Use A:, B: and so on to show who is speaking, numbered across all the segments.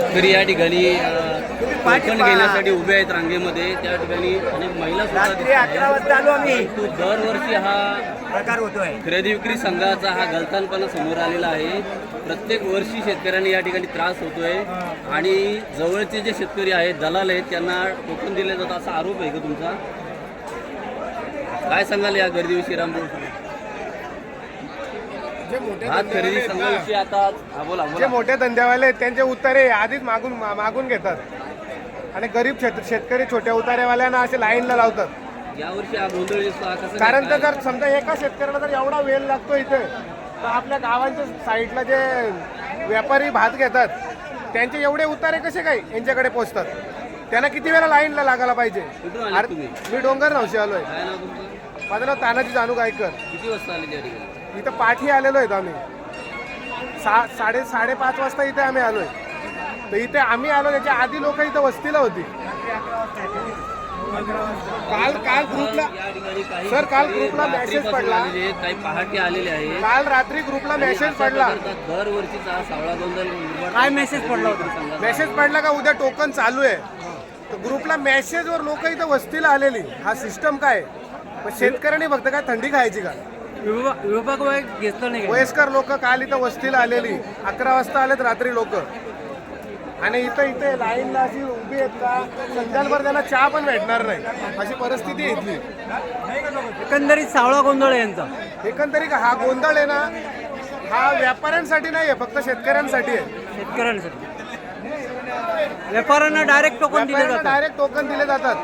A: शेतकरी या ठिकाणी टोकन घेण्यासाठी उभे आहेत रांगेमध्ये. त्या ठिकाणी अनेक महिला सुद्धा
B: अकरा. वाजता आलो आम्ही.
A: परंतु दरवर्षी हा
B: प्रकार होतोय.
A: खरेदी विक्री संघाचा हा गलतानपणा समोर आलेला आहे. प्रत्येक वर्षी शेतकऱ्यांना या ठिकाणी त्रास होतोय. आणि जवळचे जे शेतकरी आहेत दलाल आहेत त्यांना टोकन दिले जातं असा आरोप आहे का तुमचा? काय सांगाल या गर्दीविषयी रामभाऊ? भात खरेदी संघाविषयी आता हा बोला
C: जे
A: बोला
C: मोठे धंद्यावाले आहेत त्यांचे उतारे आधीच मागून मा- मागून घेतात. आणि गरीब शेत शेतकरी छोट्या उतारेवाल्यांना असे लाईनला लावतात.
A: यावर्षी हा गोंधळ दिसतो हा कसं
C: कारण? तर जर समजा एका शेतकऱ्याला जर एवढा वेळ लागतो इथे. तर आपल्या गावांच्या साईडला जे व्यापारी भात घेतात त्यांचे एवढे उतारे कसे काय यांच्याकडे पोचतात? त्यांना किती वेळा लाईनला लागायला पाहिजे?
A: कुठून आले
C: अरे,
A: तुम्ही?
C: मी डोंगर नवशी आलोय
A: काय नाव तुमचं?
C: माझं नाव तानाजी जानू गायकर
A: किती वाजता आले त्या ठिकाणी?
C: इथं पाठी आलेलो आहेत आम्ही. सा साडे साडेपाच वाजता इथे आम्ही आलोय. तर इथे आम्ही आलो त्याच्या आधी लोक इथं वस्तीला होती. काल काल ग्रुपला सर, काल ग्रुपला मेसेज पडला.
A: काही पहाटे आलेले आहेत.
C: काल रात्री ग्रुपला मेसेज पडला.
A: प्रकारचा दरवर्षीचा सावळा गोंधळ निर्माण
B: काय मेसेज पडला होता?
C: मेसेज पडला का उद्या टोकन चालू आहे. तर ग्रुपला मेसेजवर लोक इथं वस्तीला आलेली. हा सिस्टम काय आहे? मग शेतकऱ्यांनी फक्त काय थंडी खायची का?
B: विभाग विभाग घेतलं नाही
C: वयस्कर लोक काल इथं वस्तीला आलेली. अकरा वाजता आलेत रात्री लोक. आणि इथं इथे लाईनला अशी उभी आहेत का? संध्याभर त्यांना चहा पण भेटणार नाही. अशी परिस्थिती इथली.
B: एकंदरीत सावळा गोंधळ आहे यांचा.
C: एकंदरीत हा गोंधळ आहे ना हा व्यापाऱ्यांसाठी नाही आहे फक्त शेतकऱ्यांसाठी आहे.
B: शेतकऱ्यांसाठी. व्यापाऱ्यांना डायरेक्ट टोकन दिले
C: डायरेक्ट टोकन दिले जातात.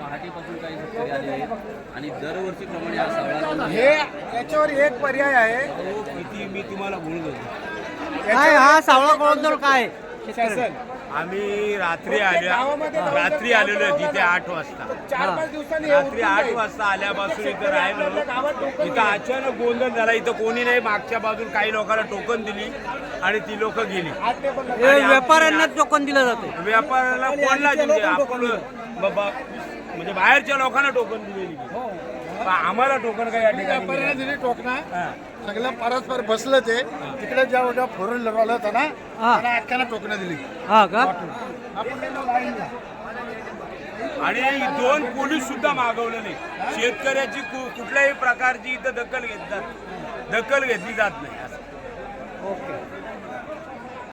A: पहाटेपासून काही शेतकरी आले आहेत आणि दरवर्षीप्रमाणे हा
C: हे याच्यावर एक पर्याय आहे.
A: किती मी तुम्हाला बोलत होतो.
B: काय हा सावळा गोंधळ काय?
C: शासन.
D: आम्ही रात्री
C: जाऊन
D: रात्री आलेलो आहे तिथे आठ वाजता.
C: चार पाच दिवसांनी हे
D: रात्री आठ. वाजता आल्यापासून इथं राहिलो. इथं अचानक गोंधळ झाला. इथं कोणी नाही मागच्या बाजून काही लोकांना टोकन दिली आणि ती लोक गेली.
B: हे व्यापाऱ्यांना टोकन दिलं जाते.
D: व्यापाराला कोणला म्हणजे आपण बाबा म्हणजे बाहेरच्या लोकांना टोकन दिलेली. पण आम्हाला टोकन काय.
E: दिली टोकना
D: हा.
E: सगळं परस्पर बसलं ते तिकडे जेव्हा जेव्हा फोर व्हीलर होता ना
B: हा.
E: अख्ख्याला टोकणं दिली.
B: हा का?
D: आणि दोन पोलीस सुद्धा मागवले नाही. शेतकऱ्याची कु- कुठल्याही प्रकारची इथं दखल घेतली जात दखल घेतली जात नाही. असं
B: ओके.